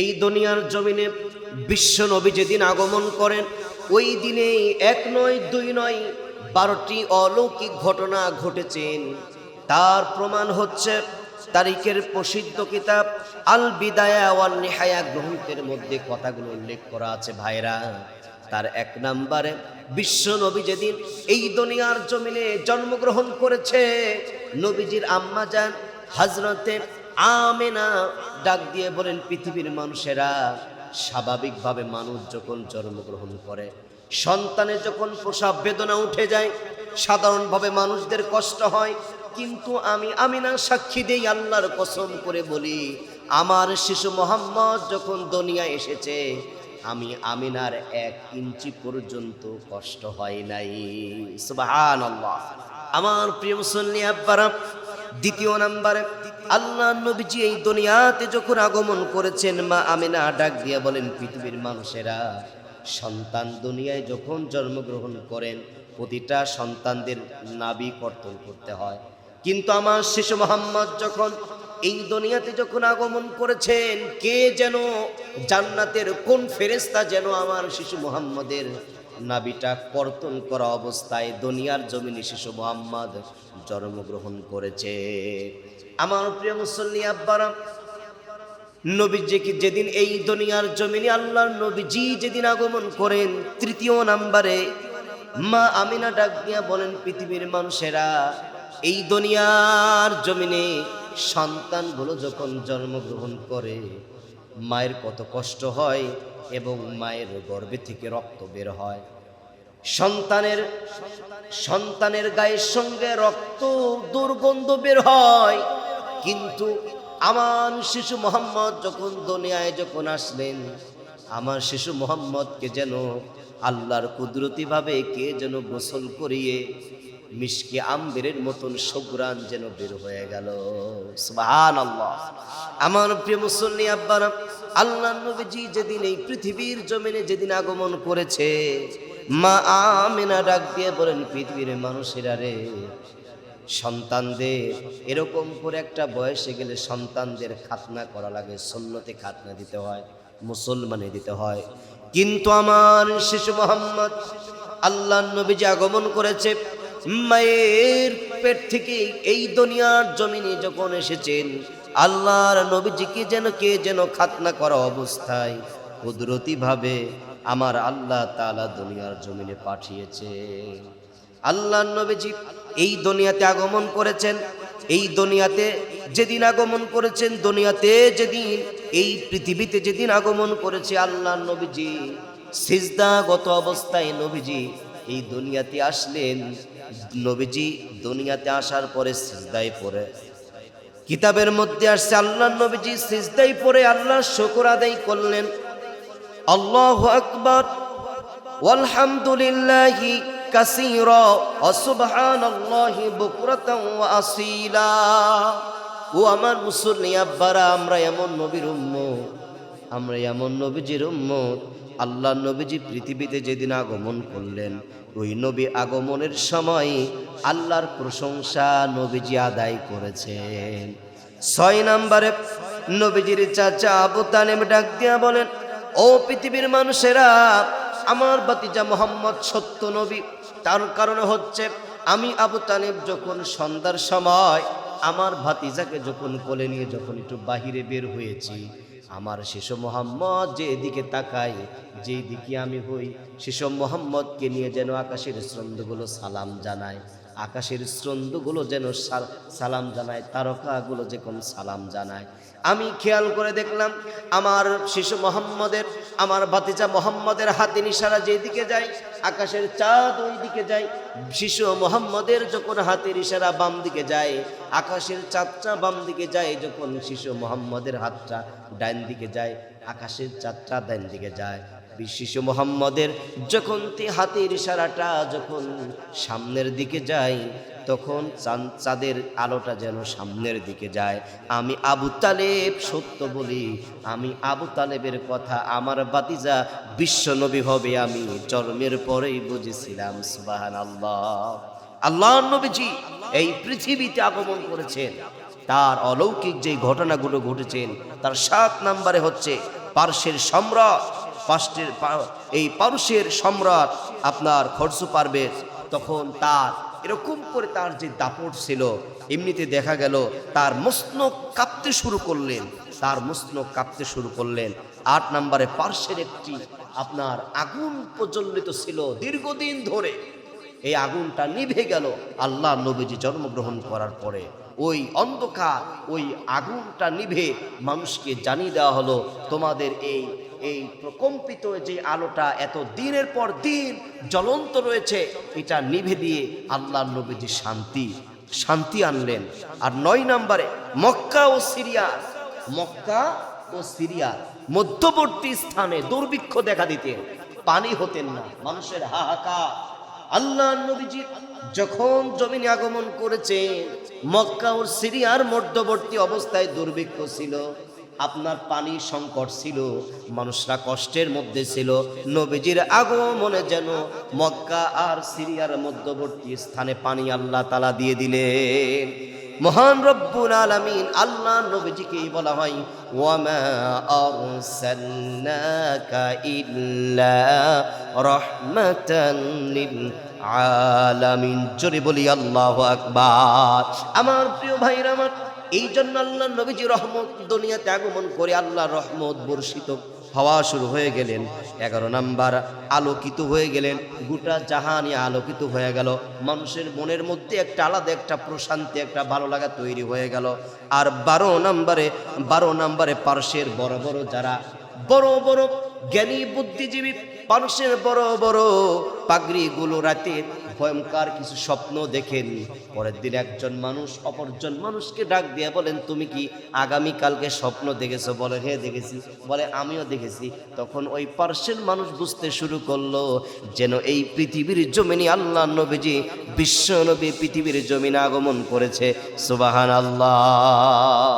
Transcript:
এই দুনিয়ার জমিনে বিশ্ব নবী যেদিন আগমন করেন, ওই দিনে এক নয়, দুই নয়, বারোটি অলৌকিক ঘটনা ঘটেছেন তার প্রমাণ হচ্ছে তারিখের প্রসিদ্ধ কিতাব আল বিদায়া ওয়াল নিহায়া গ্রন্থের মধ্যে কথাগুলো উল্লেখ করা আছে, ভাইরা। তার এক নাম্বারে, বিশ্ব নবী যেদিন এই দুনিয়ার জমিনে জন্মগ্রহণ করেছে, নবীজির আম্মা যান হজরতে আমেনা ডাক দিয়ে বলেন, পৃথিবীর মানুষেরা স্বাভাবিকভাবে মানুষ যখন জন্মগ্রহণ করে, সন্তানের যখন প্রসাব বেদনা উঠে যায়, সাধারণভাবে মানুষদের কষ্ট হয়। কিন্তু আমি আমিনা সাক্ষী দেই আল্লাহর কসম করে বলি, আমার শিশু মোহাম্মদ যখন দুনিয়া এসেছে, আমি আমিনার এক ইঞ্চি পর্যন্ত কষ্ট হয় নাই। আমার প্রিয় মুসল্লি আব্বারা দ্বিতীয় নাম্বারে, আল্লাহ নবীজি এই দুনিয়াতে যখন আগমন করেছেন, মা আমিনা ডাক দিয়ে বলেন, পৃথিবীর মানুষেরা সন্তান দুনিয়ায় যখন জন্মগ্রহণ করেন, প্রতিটা সন্তানদের নাবি কর্তন করতে হয়। কিন্তু আমার শিশু মোহাম্মদ যখন এই দুনিয়াতে যখন আগমন করেছেন, কে যেন জান্নাতের কোন ফেরেস্তা যেন আমার শিশু মোহাম্মদের নাবিটা কর্তন করা অবস্থায় দুনিয়ার জমিনে শিশু মোহাম্মদ জন্মগ্রহণ করেছে। আমার প্রিয় মুসল্লি আব্বারা, নবীজিকে যেদিন এই দুনিয়ার জমিনে আল্লাহর নবীজি যেদিন আগমন করেন, তৃতীয় নাম্বারে মা আমিনা ডাক দিয়া বলেন, পৃথিবীর মানুষেরা, এই দুনিয়ার জমিনে সন্তানগুলো যখন জন্মগ্রহণ করে, মায়ের কত কষ্ট হয় এবং মায়ের গর্ভে থেকে রক্ত বের হয়। সন্তানের সন্তানের গায়ের সঙ্গে রক্ত দুর্গন্ধ বের হয়। কিন্তু আমার শিশু মোহাম্মদ যখন দুনিয়ায় যখন আসলেন, আমার শিশু মোহাম্মদকে যেন আল্লাহর কুদরতিভাবে কে যেন গোসল করিয়ে মিশকে আম্বেরের মতন সগ্রান যেন বের হয়ে গেল। সুবহান আল্লাহ আমার প্রিয় মুসল্লি আব্বার, আল্লাহ নবীজি যেদিন এই পৃথিবীর জমিনে যেদিন আগমন করেছে, মা আমেনা ডাক দিয়ে বলেন, পৃথিবীর মানুষেরা রে, সন্তানদের এরকম করে একটা বয়সে গেলে সন্তানদের খাতনা করা লাগে সন্ন্যতে খাতনা দিতে হয়, মুসলমানে দিতে হয়। কিন্তু আমার শিশু মোহাম্মদ, আল্লাহ নবীজি আগমন করেছে মায়ের পেট থেকে এই দুনিয়ার জমিনে যখন এসেছেন, আল্লাহর নবীজিকে যেন কে যেন খাতনা করা অবস্থায়, কুদরতিভাবে আমার আল্লাহ তাআলা দুনিয়ার জমিনে পাঠিয়েছে। আল্লাহ নবীজি এই দুনিয়াতে আগমন করেছেন, এই দুনিয়াতে যেদিন আগমন করেছেন, দুনিয়াতে যেদিন, এই পৃথিবীতে যেদিন আগমন করেছে আল্লাহ নবীজি, সিজদাগত অবস্থায় নবীজি এই দুনিয়াতে আসলেন, নবীজি দুনিয়াতে আসার পরে সিজদায় পড়ে। কিতাবের মধ্যে আসছে, আল্লাহ নবীজি সিজদাই পড়ে আল্লাহ শুকর আদায় করলেন। আল্লাহ আকবর। ওয়ালহামদুলিল্লাহি কাসীরা ওয়া সুবহানাল্লাহি বুকরাতাও ওয়া আসীলা। ও আমার মুসল্লি, আব্বারা, আমরা এমন নবীর উম্মত, আমরা এমন নবীজির উম্মত আল্লাহ নবীজি পৃথিবীতে যেদিন আগমন করলেন, ওই নবী আগমনের সময় আল্লাহর প্রশংসা নবীজি আদায় করেছেন। ছয় নম্বরে নবীজির চাচা আবু তালেম ডাক দিয়া বলেন, ও পৃথিবীর মানুষেরা, আমার বাতিজা মোহাম্মদ সত্য নবী। তার কারণে হচ্ছে, আমি আবু তালেব যখন সন্ধ্যার সময় আমার ভাতিজাকে যখন কোলে নিয়ে যখন একটু বাহিরে বের হয়েছি আমার শিশু মোহাম্মদ যেদিকে তাকাই যেই দিকে আমি হই, শিশু মোহাম্মদকে নিয়ে যেন আকাশের স্রন্দগুলো সালাম জানায়, আকাশের স্রন্দগুলো যেন সালাম জানায়, তারকাগুলো যেরকম সালাম জানায়। আমি খেয়াল করে দেখলাম, আমার শিশু মোহাম্মদের, আমার ভাতিজা মোহাম্মদের হাতে নিশারা যেদিকে যায়, আকাশের চাঁদ ওই দিকে যায়। শিশু মোহাম্মদের যখন হাতের ইশারা বাম দিকে যায়, আকাশের চাঁদটা বাম দিকে যায়, যখন শিশু মোহাম্মদের হাতটা ডাইন দিকে যায়, আকাশের চাঁদটা ডাইন দিকে যায়। শিশু মোহাম্মদের যখন তে হাতের ইশারাটা যখন সামনের দিকে যায়, তখন চাঁদ, চাঁদের আলোটা যেন সামনের দিকে যায়। আমি আবু তালেব, সত্য বলি, আমি আবু তালেবের কথা আমার বাতিজা বিশ্ব নবী হবে আমি। জন্মের পরেই বুঝেছিলাম সুবাহান আল্লাহ আল্লাহ নবীজি এই পৃথিবীতে আগমন করেছেন। তার অলৌকিক যে ঘটনাগুলো ঘটেছেন তার সাত নাম্বারে হচ্ছে পার্শ্বের সম্রাট। পার্শ্বের এই পারস্যের সম্রাট আপনার খরসু পারবে তখন তার, এরকম করে তার যে দাপট ছিল, এমনিতে দেখা গেল তার মস্ন কাঁপতে শুরু করলেন, তার মস্ন কাঁপতে শুরু করলেন। আট নম্বরে পার্শ্বের একটি আপনার আগুন প্রজ্বলিত ছিল দীর্ঘদিন ধরে। এই আগুনটা নিভে গেল আল্লাহ নবীজি জন্মগ্রহণ করার পরে। ওই অন্ধকার, ওই আগুনটা নিভে মানুষকে জানিয়ে দেওয়া হলো, তোমাদের এই এই প্রকম্পিত যে আলোটা এত দিনের পর দিন জ্বলন্ত রয়েছে, এটা নিভে দিয়ে আল্লাহ নবীজি শান্তি শান্তি আনলেন। আর নয় নম্বরে, মক্কা ও সিরিয়া, মক্কা ও সিরিয়া, মধ্যবর্তী স্থানে দুর্ভিক্ষ দেখা দিতেন, পানি হতেন না, মানুষের হাহাকার। আল্লাহ নবীজি যখন জমিনে আগমন করেছে মক্কা ও সিরিয়ার মধ্যবর্তী অবস্থায় দুর্ভিক্ষ ছিল। আপনার পানি সংকট ছিল, মানুষরা কষ্টের মধ্যে ছিল। নবীজির আগমনে যেন মক্কা আর সিরিয়ার মধ্যবর্তী স্থানে পানি আল্লাহ তালা দিয়ে দিলেন। মহান রব্বুল আলামিন আল্লাহ নবীজিকেই বলা হয়, ওয়ামা আলামিন। জোরে বলি, আল্লাহু আকবার। আমার প্রিয় ভাইরা, আমার এই জন্য আল্লাহ নবীজি রহমত দুনিয়াতে আগমন করে আল্লাহ রহমত বর্ষিত হওয়া শুরু হয়ে গেলেন। এগারো নাম্বার, আলোকিত হয়ে গেলেন। গোটা জাহানি আলোকিত হয়ে গেল। মানুষের মনের মধ্যে একটা আলাদা একটা প্রশান্তি, একটা ভালো লাগা তৈরি হয়ে গেল। আর বারো নাম্বারে বারো নাম্বারে পার্শ্বের বড় বড় যারা, বড় বড় জ্ঞানী বুদ্ধিজীবী মানুষের বড় বড় পাগড়িগুলো রাতে ভয়ঙ্কর কিছু স্বপ্ন দেখেন। পরের দিন একজন মানুষ অপরজন মানুষকে ডাক দিয়ে বলেন, তুমি কি আগামী কালকে স্বপ্ন দেখেছ? বলে হ্যাঁ দেখেছি। বলে, আমিও দেখেছি। তখন ওই পার্শ্বের মানুষ বুঝতে শুরু করল যেন এই পৃথিবীর জমিনে আল্লাহ নবীজি, বিশ্ব নবী পৃথিবীর জমিনে আগমন করেছে। সুবাহান আল্লাহ